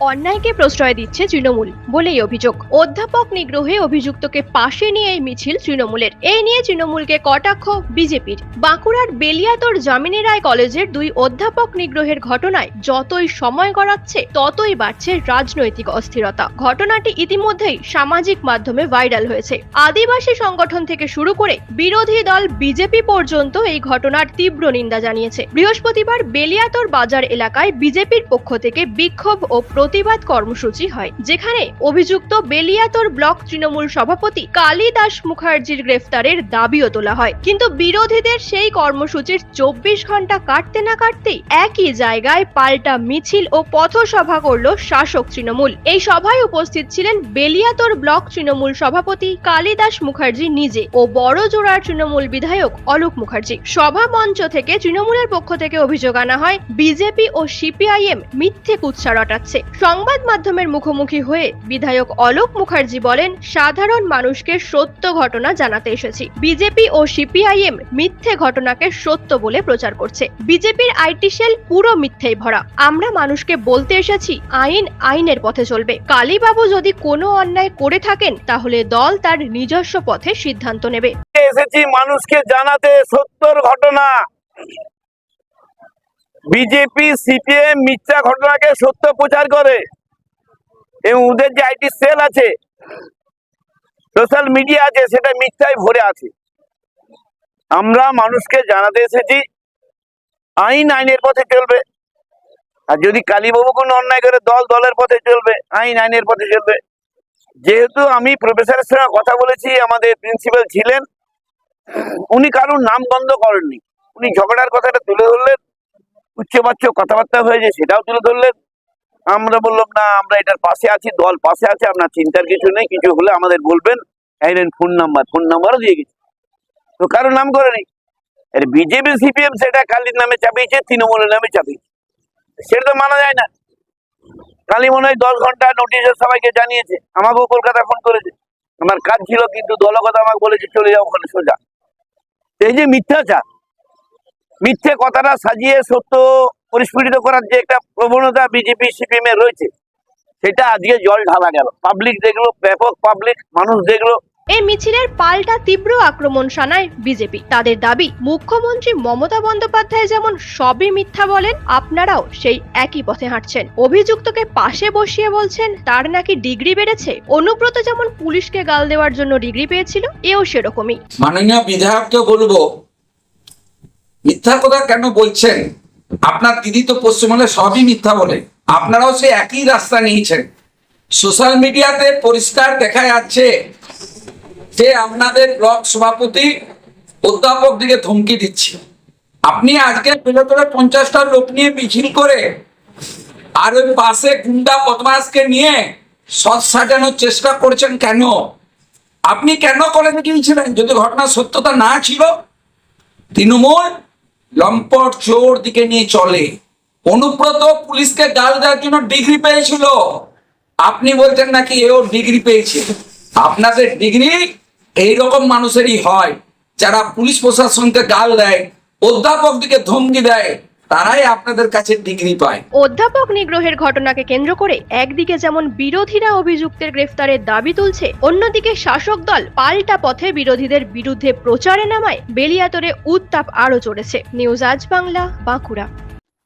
অন্যায়কে প্রশ্রয় দিচ্ছে তৃণমূল, বলেই অভিযোগ। অধ্যাপক নিগ্রহে অভিযুক্তকে পাশে নিয়ে এই মিছিল তৃণমূলের। এই নিয়ে তৃণমূলকে কটাক্ষ বিজেপির। বাঁকুড়ার বেলিয়াতর জামিনী রায় কলেজের দুই অধ্যাপক নিগ্রহের ঘটনায় যতই সময় গড়াচ্ছে, ততই বাড়ছে রাজনৈতিক অস্থিরতা। ঘটনাটি ইতিমধ্যেই সামাজিক মাধ্যমে ভাইরাল হয়েছে। আদিবাসী সংগঠন থেকে শুরু করে বিরোধী দল বিজেপি পর্যন্ত এই ঘটনার তীব্র নিন্দা জানিয়েছে। বৃহস্পতিবার বেলিয়াতর বাজার এলাকায় বিজেপির পক্ষ থেকে বিক্ষোভ ও প্রতিবাদ কর্মসূচি হয়, যেখানে অভিযুক্ত বেলিয়াতর ব্লক তৃণমূল সভাপতি কালিদাস মুখার্জির গ্রেফতারের দাবিও তোলা হয়। কিন্তু বিরোধীদের সেই কর্মসূচির চব্বিশ ঘণ্টা কাটতে না কাটতেই একই জায়গায় পাল্টা মিছিল ও পথসভা করল শাসক তৃণমূল। এই সভায় উপস্থিত ছিলেন বেলিয়াতর ব্লক তৃণমূল সভাপতি কালিদাস মুখার্জি নিজে ও বড় জোড়ার তৃণমূল বিধায়ক অলোক মুখার্জি। সভা মঞ্চ থেকে তৃণমূলের পক্ষ থেকে অভিযোগ আনা হয়, বিজেপি ও সিপিআইএম মিথ্যে কুৎসা রটাচ্ছে। সংবাদ মাধ্যমের মুখোমুখি হয়ে বিধায়ক অলোক মুখার্জি বলেন, সাধারণ মানুষকে সত্য ঘটনা জানাতে এসেছি। বিজেপি ও সিপিআইএম মিথ্যে ঘটনাকে সত্য বলে প্রচার করছে। বিজেপির আইটি সেল পুরো মিথ্যেই ভরা। আমরা মানুষকে বলতে এসেছি, আইন আইনের পথে চলবে। কালীবাবু যদি কোনো অন্যায় করে থাকেন, তাহলে দল তার নিজস্ব পথে সিদ্ধান্ত নেবে। এসেছি মানুষকে জানাতে সত্যর ঘটনা। বিজেপি, সিপিএম মিথ্যা ঘটনাকে সত্য প্রচার করে। এবং ওদের যে আইটি সেল আছে, সোশ্যাল মিডিয়া আছে, সেটা মিথ্যায় ভরে আছে। আমরা মানুষকে জানাতে এসেছি, আইন আইনের পথে চলবে। আর যদি কালীবাবু কোনো অন্যায় করে, দল দলের পথে চলবে, আইন আইনের পথে চলবে। যেহেতু আমি প্রফেসরের সঙ্গে কথা বলেছি, আমাদের প্রিন্সিপাল ছিলেন, উনি কারোর নাম বন্ধ করেননি। উনি ঝগড়ার কথাটা তুলে ধরলেন। উচ্চবাচ্য কথাবার্তা হয়েছে সেটাও তুলে ধরলেন। আমরা বললাম, না, আমরা এটার পাশে আছি, দল পাশে আছে, আপনার চিন্তার কিছু নেই, কিছু হলে আমাদের বলবেন। এই ফোন নাম্বার ফোন নাম্বারও দিয়ে গেছে। তো কারোর নাম করেনি আর বিজেপি, সিপিএম, সেটা কালীর নামে চাপিয়েছে, তৃণমূলের নামে চাপিয়েছে। সেটা তো মানা যায় না। কালী মনে হয় দশ ঘণ্টা নোটিশের সবাইকে জানিয়েছে, আমাকেও কলকাতা ফোন করেছে। আমার কাজ ছিল, কিন্তু দলগত আমাকে বলেছে, চলে যাও ওখানে, সোজা। এই যে মিথ্যাচার মিথ্যে কথাটা সাজিয়ে সত্য পরিস্ফুটিত করার যে একটা প্রবণতা বিজেপি সিপিএম এর রয়েছে সেটা আজকে জল ঢালা গেল। পাবলিক দেখল ব্যাপক পাবলিক মানুষ দেখল এই মিছিলের পাল্টা তীব্র আক্রমণ শানায় বিজেপি তাদের দাবি মুখ্যমন্ত্রী মমতা বন্দ্যোপাধ্যায় যেমন সবই মিথ্যা বলেন আপনারাও সেই একই পথে হাঁটছেন। অভিযুক্তকে পাশে বসিয়ে বলছেন তার নাকি ডিগ্রি বেড়েছে? অনুব্রত যেমন পুলিশকে গাল দেওয়ার জন্য ডিগ্রি পেয়েছিল এও সেরকমই। মাননীয় বিধায়ককে বলব মিথ্যা কথা কেন বলছেন? আপনার দিদি তো পশ্চিমবঙ্গে সবই মিথ্যা বলে। আপনারাও সে একই রাস্তা নিয়েছেন। সোশ্যাল মিডিয়াতে পরিষ্কার দেখা যাচ্ছে যে আপনাদের ব্লক সভাপতি অধ্যাপক দিকে ধমকি দিচ্ছে। আপনি আজকে বেলতরে পঞ্চাশটা লোক নিয়ে মিছিল করে আর ওই পাশে গুন্ডা বদমাসকে নিয়ে সৎ সাজানোর চেষ্টা করছেন কেন? আপনি কেন কলেজে গিয়েছিলেন? যদি ঘটনার সত্যতা না ছিল, তৃণমূল লম্পট চোর দিকে নিয়ে চলে। অনুব্রত পুলিশকে গাল দেওয়ার জন্য ডিগ্রি পেয়েছিল। আপনি বলছেন নাকি এও ডিগ্রি পেয়েছে। আপনাদের ডিগ্রি এইরকম মানুষেরই হয়, যারা পুলিশ প্রশাসনকে গাল দেয় অধ্যাপক দিকে ধমকি দেয় তারাই আপনাদের কাছে ডিগ্রি পায়। অধ্যাপক নিগ্রহের ঘটনাকে কেন্দ্র করে একদিকে যেমন বিরোধীরা অভিযুক্তের গ্রেফতারের দাবি তুলছে, অন্যদিকে শাসক দল পাল্টা পথে বিরোধীদের বিরুদ্ধে প্রচারে নামায়, বেলিয়াতরে উত্তাপ আরও চড়েছে। নিউজ আজ বাংলা, বাঁকুড়া।